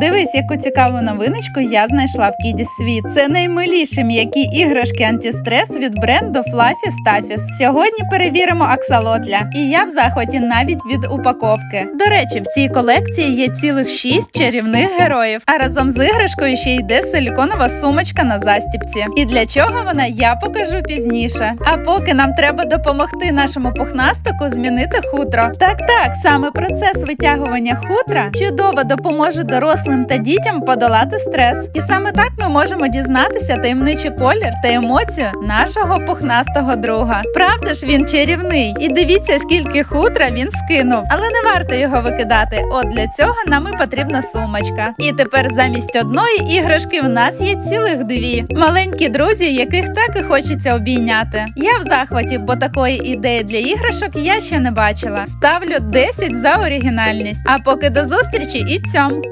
Дивись, яку цікаву новиночку я знайшла в Кіді Світ. Це наймиліші м'які іграшки антистрес від бренду Fluffy Stuffies. Сьогодні перевіримо аксалотля. І я в захваті навіть від упаковки. До речі, в цій колекції є цілих шість чарівних героїв. А разом з іграшкою ще йде силіконова сумочка на застіпці. І для чого вона я покажу пізніше. А поки нам треба допомогти нашому пухнастику змінити хутро. Так, так, саме процес витягування хутра чудово допоможе дорослим та дітям подолати стрес. І саме так ми можемо дізнатися таємничий колір та емоцію нашого пухнастого друга. Правда ж він чарівний? І дивіться, скільки хутра він скинув, але не варто його викидати. От для цього нам і потрібна сумочка. І тепер замість одної іграшки в нас є цілих дві маленькі друзі, яких так і хочеться обійняти. Я в захваті, бо такої ідеї для іграшок я ще не бачила. Ставлю 10 за оригінальність. А поки до зустрічі і цьом!